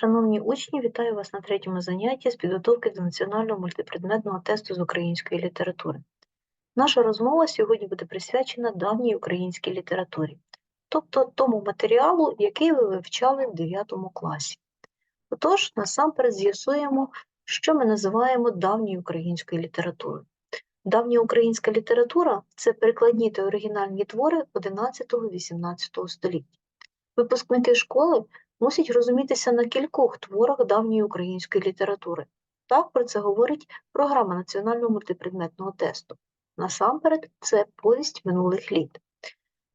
Шановні учні, вітаю вас на третьому занятті з підготовки до національного мультипредметного тесту з української літератури. Наша розмова сьогодні буде присвячена давній українській літературі, тобто тому матеріалу, який ви вивчали в 9 класі. Отож, насамперед з'ясуємо, що ми називаємо давньою українською літературою. Давня українська література це перекладні та оригінальні твори 11-18 століття. Випускники школи мусять розумітися на кількох творах давньої української літератури. Так про це говорить програма національного мультипредметного тесту. Насамперед, це повість минулих літ.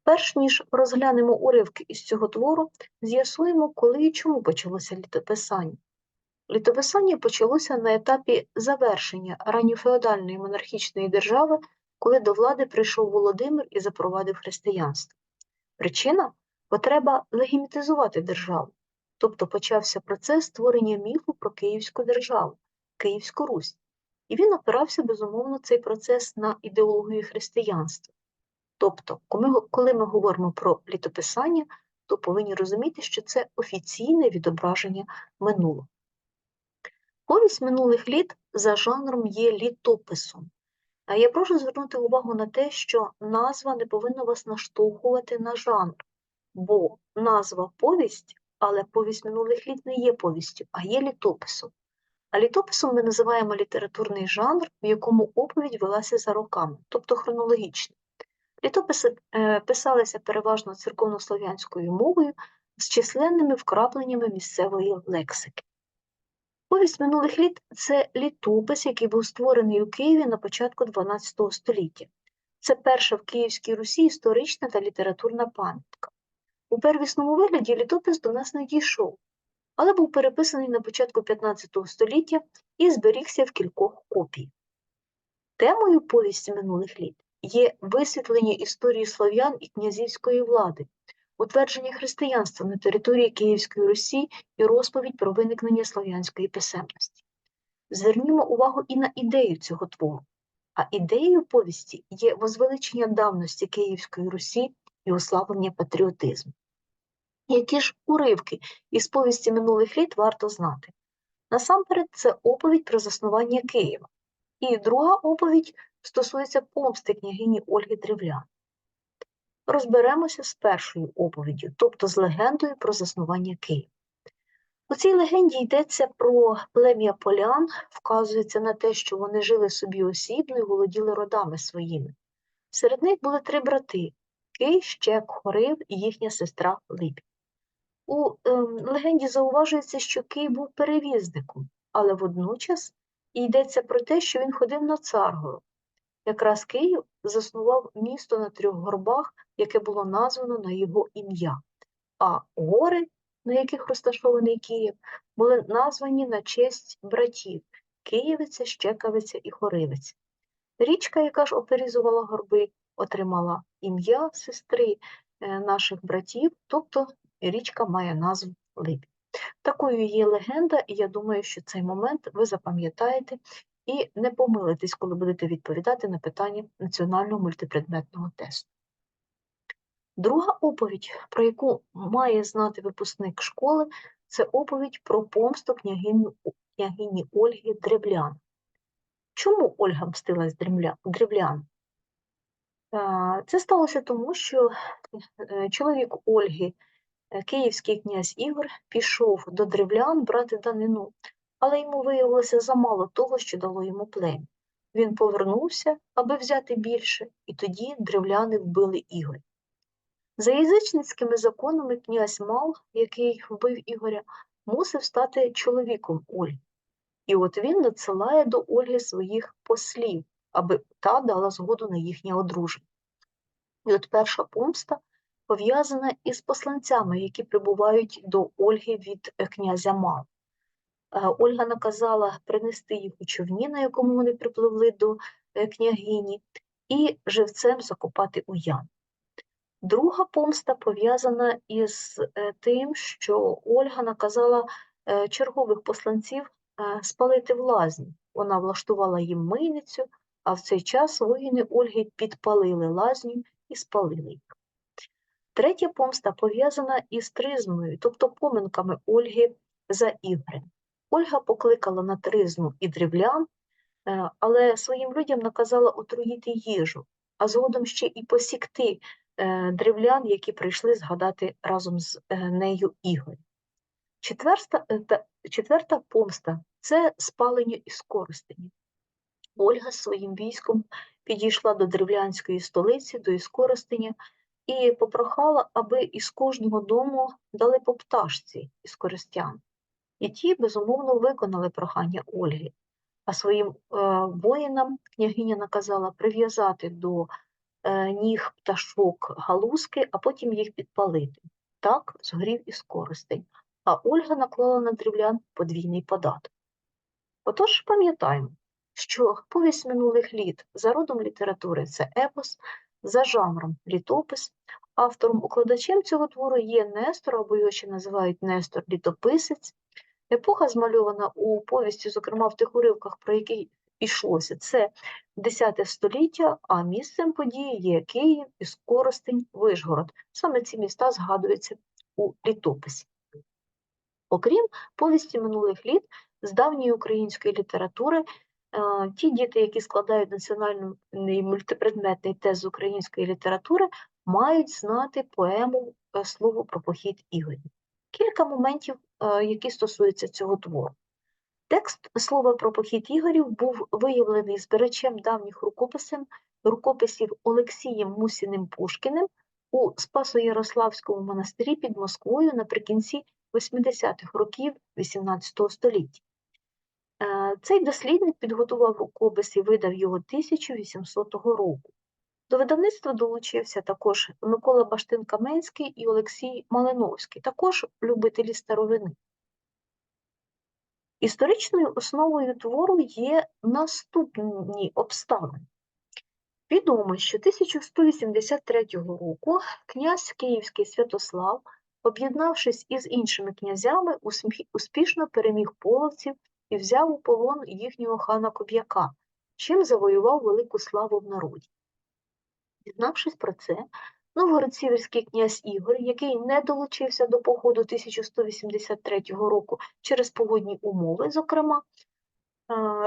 Перш ніж розглянемо уривки із цього твору, з'ясуємо, коли і чому почалося літописання. Літописання почалося на етапі завершення ранньофеодальної монархічної держави, коли до влади прийшов Володимир і запровадив християнство. Причина потреба легімітизувати державу, тобто почався процес створення міфу про Київську державу, Київську Русь, і він опирався, безумовно, цей процес на ідеологію християнства. Тобто, коли ми говоримо про літописання, то повинні розуміти, що це офіційне відображення минулого. Повість минулих літ за жанром є літописом. А я прошу звернути увагу на те, що назва не повинна вас наштовхувати на жанр, бо назва повість, але повість минулих літ не є повістю, а є літописом. А літописом ми називаємо літературний жанр, в якому оповідь велася за роками, тобто хронологічно. Літописи е, писалися переважно церковнослов'янською мовою з численними вкрапленнями місцевої лексики. Повість минулих літ це літопис, який був створений у Києві на початку XII століття. Це перша в Київській Русі історична та літературна пам'ятка. У первісному вигляді літопис до нас не дійшов, але був переписаний на початку XV століття і зберігся в кількох копій. Темою повісті минулих літ є висвітлення історії слов'ян і князівської влади, утвердження християнства на території Київської Русі і розповідь про виникнення слов'янської писемності. Звернімо увагу і на ідею цього твору. А ідеєю повісті є возвеличення давності Київської Русі і ослаблення патріотизму. Які ж уривки із повісті минулих літ варто знати? Насамперед, це оповідь про заснування Києва. І друга оповідь стосується помсти княгині Ольги Древлян. Розберемося з першою оповіддю, тобто з легендою про заснування Києва. У цій легенді йдеться про плем'я полян, вказується на те, що вони жили собі осібно і володіли родами своїми. Серед них були три брати Кий, Щек, Хорив і їхня сестра Либідь. У ем, легенді зауважується, що Кий був перевізником, але водночас йдеться про те, що він ходив на Царгород. Якраз Київ заснував місто на трьох горбах, яке було названо на його ім'я, а гори, на яких розташований Київ, були названі на честь братів Києвиця, Щекавиця і Хоривиця. Річка, яка ж оперізувала горби, отримала ім'я сестри е, наших братів, тобто річка має назву Либідь. Такою є легенда, і я думаю, що цей момент ви запам'ятаєте і не помилитесь, коли будете відповідати на питання національного мультипредметного тесту. Друга оповідь, про яку має знати випускник школи, це оповідь про помсту княгині, Ольги Древлян. Чому Ольга мстилась древлян? Це сталося тому, що е, чоловік Ольги, київський князь Ігор, пішов до древлян брати данину, але йому виявилося замало того, що дало йому плем'я. Він повернувся, аби взяти більше, і тоді древляни вбили Ігоря. За язичницькими законами князь Мал, який вбив Ігоря, мусив стати чоловіком Ольги. І от він надсилає до Ольги своїх послів, аби та дала згоду на їхнє одруження. І от перша помста пов'язана із посланцями, які прибувають до Ольги від князя Мала. Е, Ольга наказала принести їх у човні, на якому вони припливли до е, княгині, і живцем закопати у яму. Друга помста пов'язана із е, тим, що Ольга наказала чергових посланців спалити в лазні. Вона влаштувала їм мийницю, а в цей час воїни Ольги підпалили лазню і спалили їх. Третя помста пов'язана із тризмою, тобто поминками Ольги за Ігорем. Ольга покликала на тризну і древлян, е, але своїм людям наказала отруїти їжу, а згодом ще і посікти е, древлян, які прийшли згадати разом з е, нею Ігоря. Четверта, четверта помста це спалення із Коростені. Ольга з своїм військом підійшла до древлянської столиці, до Іскоростеня, і попрохала, аби із кожного дому дали по пташці із користян. І ті, безумовно, виконали прохання Ольги, а своїм е, воїнам княгиня наказала прив'язати до е, ніг пташок галузки, а потім їх підпалити. Так згорів і скоростень, а Ольга наклала на древлян подвійний податок. Отож пам'ятаємо, що повість минулих літ за родом літератури це епос, за жанром літопис. Автором-укладачем цього твору є Нестор, або його ще називають Нестор літописець. Епоха змальована у повісті, зокрема в тих уривках, про які йшлося. Це 10 століття, а місцем події є Київ, Іскоростень, Вишгород. Саме ці міста згадуються у літописі. Окрім повісті минулих літ, з давньої української літератури ті діти, які складають національний мультипредметний тест з української літератури, мають знати поему е, Слово про похід Ігорів. Кілька моментів, е, які стосуються цього твору. Текст слова про похід Ігорів був виявлений збирачем давніх рукописів, рукописів Олексієм Мусіним Пушкіним у Спасо-Ярославському монастирі під Москвою наприкінці 80-х років XVIII століття. Е, Цей дослідник підготував рукопис і видав його 1800 року. До видавництва долучився також Микола Баштин-Каменський і Олексій Малиновський, також любителі старовини. Історичною основою твору є наступні обставини. Відомо, що 1183 року князь Київський Святослав, об'єднавшись із іншими князями, успішно переміг половців і взяв у полон їхнього хана Коб'яка, чим завоював велику славу в народі. Дізнавшись про це, новгород-сіверський князь Ігор, який не долучився до походу 1183 року через погодні умови, зокрема, е,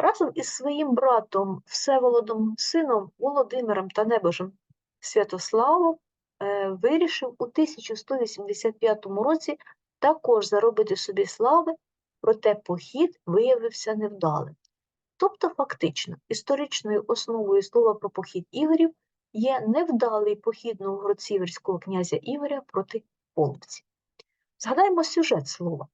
разом із своїм братом Всеволодом, сином Володимиром та небожем Святославом е, вирішив у 1185 році також заробити собі слави, проте похід виявився невдалим. Тобто, фактично, історичною основою слова про похід Ігорів є невдалий похід новгород-сіверського князя Ігоря проти половців. Згадаємо сюжет слова.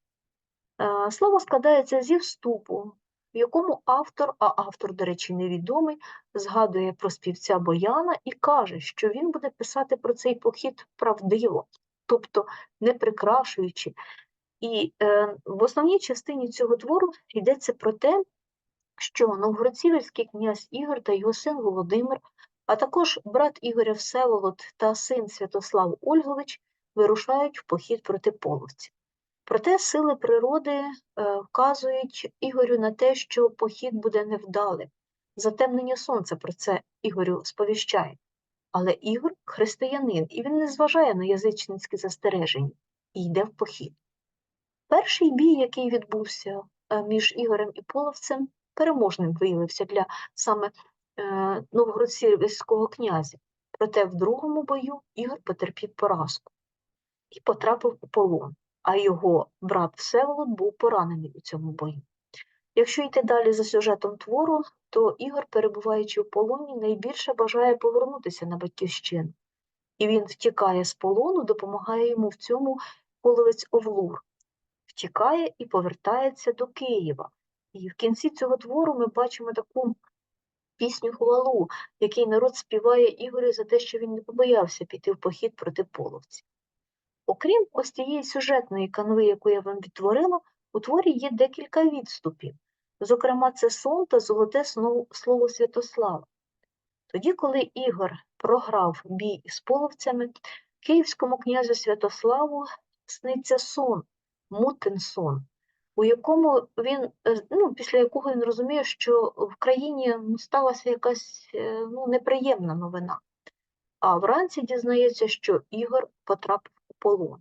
Е, Слово складається зі вступу, в якому автор, а автор, до речі, невідомий, згадує про співця Бояна і каже, що він буде писати про цей похід правдиво, тобто не прикрашуючи. І е, в основній частині цього твору йдеться про те, що новгород-сіверський князь Ігор та його син Володимир, а також брат Ігоря Всеволод та син Святослав Ольгович вирушають в похід проти половців. Проте сили природи е, вказують Ігорю на те, що похід буде невдалим. Затемнення сонця про це Ігорю сповіщає. Але Ігор християнин, і він не зважає на язичницькі застереження і йде в похід. Перший бій, який відбувся е, між Ігорем і Половцем, переможним виявився для саме е, князя. Проте в другому бою Ігор потерпів поразку і потрапив у полон, а його брат Всеволод був поранений у цьому бою. Якщо йти далі за сюжетом твору, то Ігор, перебуваючи в полоні, найбільше бажає повернутися на батьківщину. І він втікає з полону, допомагає йому в цьому половець Овлур. Втікає і повертається до Києва. І в кінці цього твору ми бачимо таку пісню хвалу, який народ співає Ігорю за те, що він не побоявся піти в похід проти половців. Окрім ось цієї сюжетної канви, яку я вам відтворила, у творі є декілька відступів. Зокрема, це сон та золоте слово Святослава. Тоді, коли Ігор програв бій із половцями, київському князю Святославу сниться сон, мутин сон, у якому він, е, ну, після якого він розуміє, що в країні сталася якась е, ну, неприємна новина. А вранці дізнається, що Ігор потрапив у полон.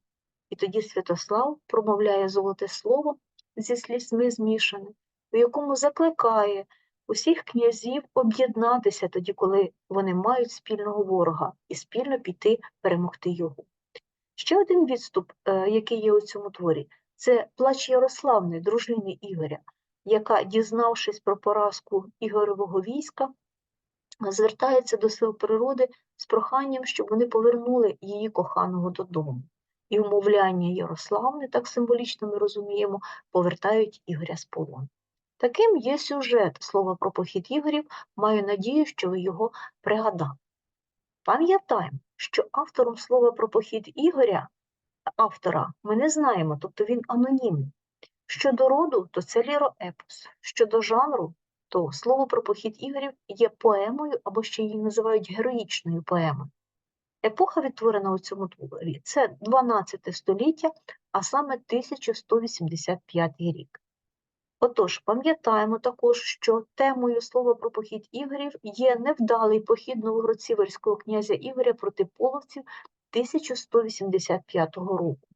І тоді Святослав промовляє золоте слово зі слізьми змішане, у якому закликає усіх князів об'єднатися тоді, коли вони мають спільного ворога, і спільно піти перемогти його. Ще один відступ, е, який є у цьому творі, це плач Ярославни, дружини Ігоря, яка, дізнавшись про поразку Ігорового війська, звертається до сил природи з проханням, щоб вони повернули її коханого додому. І умовляння Ярославни, так символічно ми розуміємо, повертають Ігоря з полону. Таким є сюжет слова про похід Ігорів. Маю надію, що ви його пригадали. Пам'ятаємо, що автором слова про похід Ігоря, автора, ми не знаємо, тобто він анонімний. Щодо роду, то це ліроепос. Щодо жанру, то слово про похід Ігорів є поемою або ще її називають героїчною поемою. Епоха, відтворена у цьому творі, це 12 століття, а саме 1185 рік. Отож, пам'ятаємо також, що темою слова про похід Ігорів є невдалий похід новогродсіверського князя Ігоря проти половців 1185 року,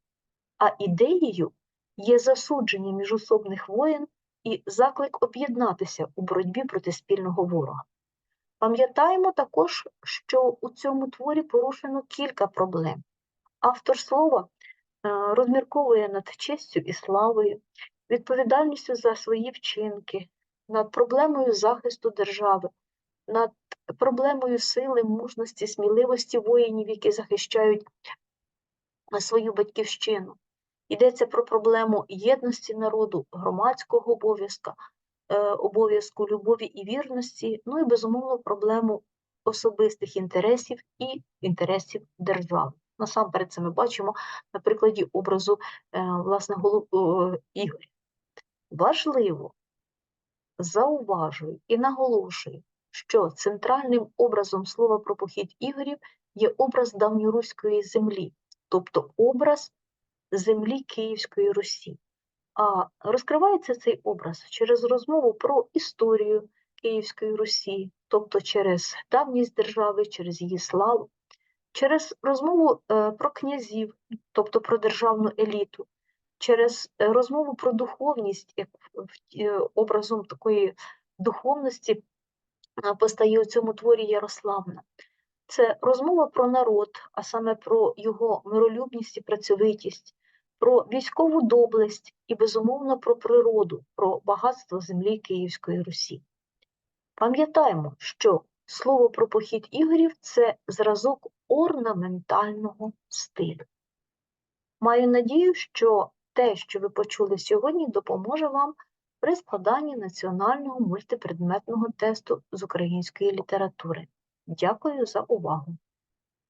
а ідеєю є засудження міжособних воєн і заклик об'єднатися у боротьбі проти спільного ворога. Пам'ятаємо також, що у цьому творі порушено кілька проблем. Автор слова е, розмірковує над честю і славою, відповідальністю за свої вчинки, над проблемою захисту держави, над проблемою сили, мужності, сміливості воїнів, які захищають свою батьківщину. Йдеться про проблему єдності народу, громадського обов'язка, е, обов'язку любові і вірності, ну і безумовно проблему особистих інтересів і інтересів держави. Насамперед це ми бачимо на прикладі образу е, власне Ігоря. Важливо, зауважую і наголошую, що центральним образом слова про похід Ігорів є образ давньоруської землі, тобто образ землі Київської Русі. А розкривається цей образ через розмову про історію Київської Русі, тобто через давність держави, через її славу, через розмову е, про князів, тобто про державну еліту, через е, розмову про духовність, як е, образом такої духовності постає у цьому творі Ярославна. Це розмова про народ, а саме про його миролюбність і працьовитість, про військову доблесть і, безумовно, про природу, про багатство землі Київської Русі. Пам'ятаємо, що слово про похід ігорів це зразок орнаментального стилю. Маю надію, що те, що ви почули сьогодні, допоможе вам при складанні національного мультипредметного тесту з української літератури. Дякую за увагу!